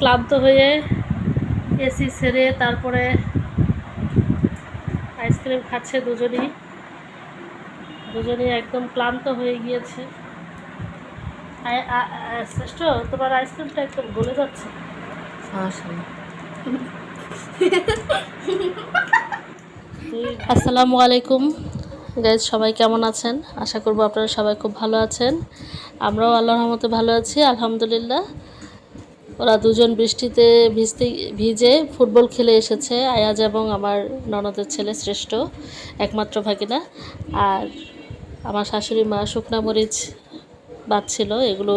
ক্লান্ত হয়ে এসি সেরে তারপরে আইসক্রিম খাচ্ছে দুজনই। দুজনই একদম ক্লান্ত হয়ে গিয়েছে। শ্রেষ্ঠ তোমার আইসক্রিমটা একদম গলে যাচ্ছে। আসসালামু আলাইকুম। গাইজ সবাই কেমন আছেন? আশা করব আপনারা সবাই খুব ভালো আছেন। আমরাও আল্লাহর রহমতে ভালো আছি আলহামদুলিল্লাহ। ওরা দুজন বৃষ্টিতে ভিজতে, ভিজে ফুটবল খেলে এসেছে। আয়াজ এবং আমার ননদের ছেলে শ্রেষ্ঠ, একমাত্র ভাগিনা। আর আমার শাশুড়ি মা শুকনা মরিচ বাচ্ছিল এগুলো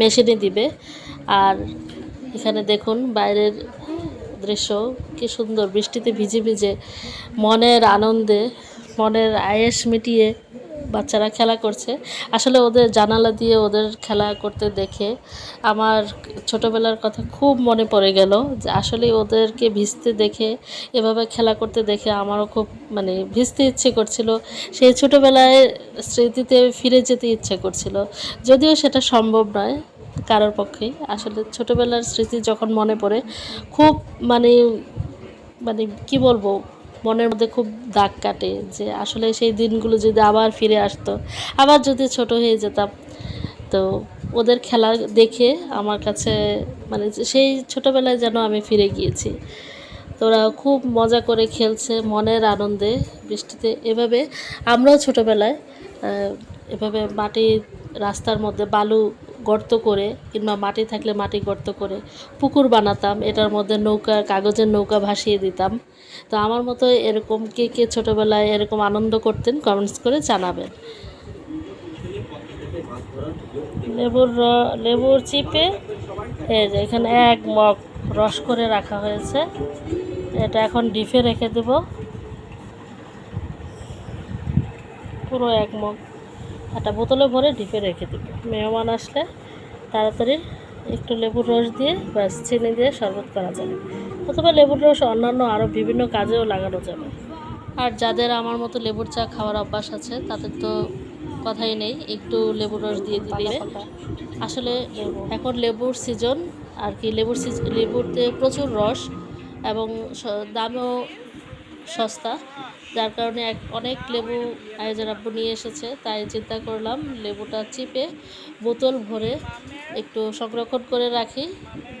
মেশিনে দিবে। আর এখানে দেখুন বাইরের দৃশ্য, কি সুন্দর বৃষ্টিতে ভিজে ভিজে মনের আনন্দে, মনের আয়েস মিটিয়ে বাচ্চারা খেলা করছে। আসলে ওদের জানালা দিয়ে ওদের খেলা করতে দেখে আমার ছোটোবেলার কথা খুব মনে পড়ে গেল যে আসলে ওদেরকে ভিজতে দেখে, এভাবে খেলা করতে দেখে আমারও খুব মানে ভিজতে ইচ্ছে করছিল। সেই ছোটোবেলায় স্মৃতিতে ফিরে যেতে ইচ্ছে করছিল। যদিও সেটা সম্ভব নয় কারোর পক্ষেই আসলে ছোটোবেলার স্মৃতি যখন মনে পড়ে, খুব মানে মানে কি বলব মনের মধ্যে খুব দাগ কাটে যে আসলে সেই দিনগুলো যদি আবার ফিরে আসতো, আবার যদি ছোট হয়ে যেতাম। তো ওদের খেলা দেখে আমার কাছে মানে সেই ছোটোবেলায় যেন আমি ফিরে গিয়েছি। তোরা খুব মজা করে খেলছে মনের আনন্দে বৃষ্টিতে। এভাবে আমরাও ছোটোবেলায় এভাবে মাটির রাস্তার মধ্যে বালু গর্ত করে কিংবা মাটি থাকলে মাটি গর্ত করে পুকুর বানাতাম, এটার মধ্যে নৌকা, কাগজের নৌকা ভাসিয়ে দিতাম। তো আমার মতো এরকম কে কে ছোটোবেলায় এরকম আনন্দ করতেন কমেন্টস করে জানাবেন। লেবুর লেবুর চিপে যে এখানে এক মগ রস করে রাখা হয়েছে। এটা এখন ডিপে রেখে দেব। পুরো এক মগ। একটা বোতলে ভরে ডিপে রেখে দেব। মেহমান আসলে তাড়াতাড়ি একটু লেবুর রস দিয়ে বা চিনি দিয়ে শরবত করা যাবে। অথবা লেবুর রস অন্যান্য আরও বিভিন্ন কাজেও লাগানো যাবে। আর যাদের আমার মতো লেবুর চা খাওয়ার অভ্যাস আছে, তাদের তো কথাই নেই, একটু লেবুর রস দিয়ে দিলে। আসলে এখন লেবুর সিজন আর কি লেবুর লেবুতে প্রচুর রস এবং দামও সস্তা, যার কারণে এক অনেক লেবু আয়োজন আব্বু নিয়ে এসেছে, তাই চিন্তা করলাম লেবুটা চিপে বোতল ভরে একটু সংরক্ষণ করে রাখি,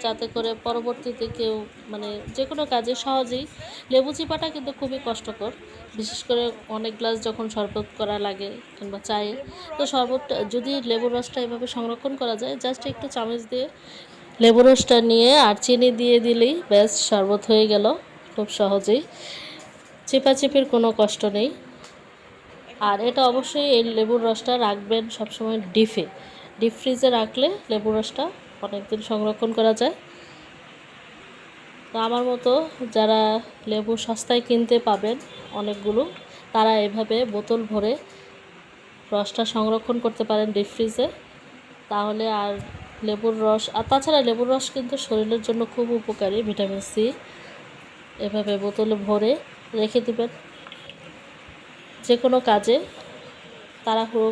যাতে করে পরবর্তীতে কেউ মানে যে কোনো কাজে সহজেই লেবু চিপাটা কিন্তু খুবই কষ্টকর, বিশেষ করে অনেক গ্লাস যখন শরবত করা লাগে কিংবা চায়ে, তো শরবতটা যদি লেবুর রসটা এভাবে সংরক্ষণ করা যায় জাস্ট একটু চামচ দিয়ে লেবু রসটা নিয়ে আর চিনি দিয়ে দিলেই ব্যাস, শরবত হয়ে গেল, খুব সহজেই। চেপাচেপির কোনো কষ্ট নেই। আর এটা অবশ্যই এই লেবুর রসটা রাখবেন সবসময় ডিপে ডিপ ফ্রিজে রাখলে লেবুর রসটা অনেক দিন সংরক্ষণ করা যায়। তো আমার মতো যারা লেবু সস্তায় কিনতে পাবেন অনেকগুলো, তারা এভাবে বোতল ভরে রসটা সংরক্ষণ করতে পারেন ডিপ ফ্রিজে। তাহলে আর লেবুর রস, আর তাছাড়া লেবুর রস কিন্তু শরীরের জন্য খুব উপকারী ভিটামিন সি। এভাবে বোতলে ভরে রেখে দিবেন। যে কোনো কাজে তাড়াহুড়ো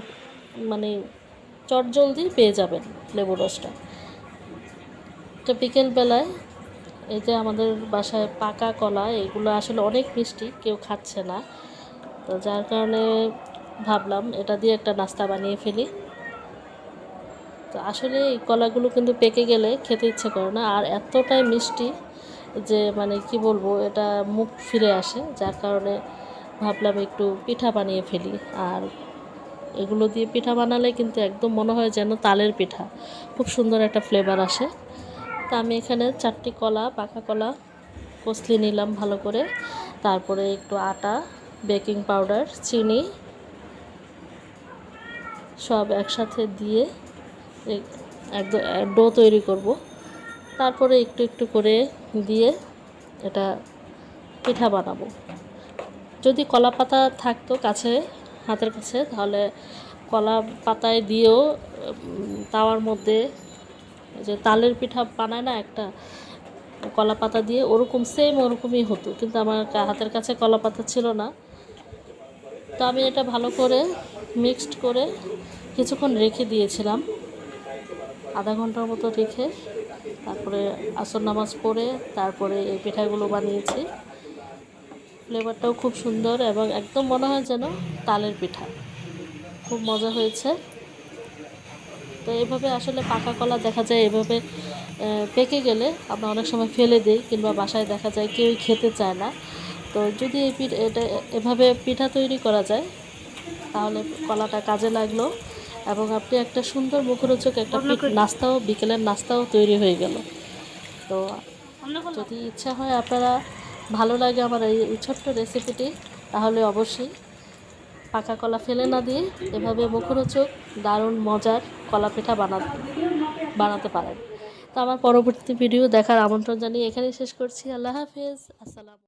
মানে চটজলদি পেয়ে যাবেন লেবু রসটা। তো বিকেলবেলায় এই যে আমাদের বাসায় পাকা কলা, এগুলো আসলে অনেক মিষ্টি, কেউ খাচ্ছে না। তো যার কারণে ভাবলাম এটা দিয়ে একটা নাস্তা বানিয়ে ফেলি। তো আসলে এই কলাগুলো কিন্তু পেকে গেলে খেতে ইচ্ছে করে না, আর এতটাই মিষ্টি যে মানে কি বলব, এটা মুখ ফিরে আসে। যার কারণে ভাবলাম একটু পিঠা বানিয়ে ফেলি। আর এগুলো দিয়ে পিঠা বানালে কিন্তু একদম মনে হয় যেন তালের পিঠা। খুব সুন্দর একটা ফ্লেভার আসে। তা আমি এখানে চারটি কলা, পাকা কলা কষলি নিলাম ভালো করে। তারপরে একটু আটা বেকিং পাউডার চিনি সব একসাথে দিয়ে এক- একদম ডো তৈরি করব। তারপরে একটু একটু করে দিয়ে এটা পিঠা বানাবো। যদি কলা পাতা থাকতো কাছে, হাতের কাছে, তাহলে কলা পাতায় দিয়েও তাওয়ার মধ্যে যে তালের পিঠা বানায় না, একটা কলা পাতা দিয়ে, ওরকম সেম ওরকমই হতো। কিন্তু আমার হাতের কাছে কলা পাতা ছিল না। তো আমি এটা ভালো করে মিক্সড করে কিছুক্ষণ রেখে দিয়েছিলাম। আধা ঘণ্টার মতো রেখে তারপরে আসর নামাজ পড়ে তারপরে এই পিঠাগুলো বানিয়েছি। ফ্লেভারটাও খুব সুন্দর এবং একদম মনে হয় যেন তালের পিঠা। খুব মজা হয়েছে। তো এভাবে আসলে পাকা কলা দেখা যায় এভাবে পেকে গেলে আমরা অনেক সময় ফেলে দিই কিংবা বাসায় দেখা যায় কেউই খেতে চায় না। তো যদি এই এটা এভাবে পিঠা তৈরি করা যায়, তাহলে কলাটা কাজে লাগল। এবং আপনি একটা সুন্দর মুখরোচক একটা নাস্তাও বিকেলের নাস্তাও তৈরি হয়ে গেল। তো যদি ইচ্ছা হয় আপনারা ভালো লাগে আমার এই ছোট্ট রেসিপিটি তাহলে অবশ্যই পাকা কলা ফেলে না দিয়ে এভাবে মুখরোচক দারুণ মজার কলা পিঠা বানাতে বানাতে পারেন। তো আমার পরবর্তী ভিডিও দেখার আমন্ত্রণ জানিয়ে এখানেই শেষ করছি। আল্লাহ হাফিজ। আসসালাম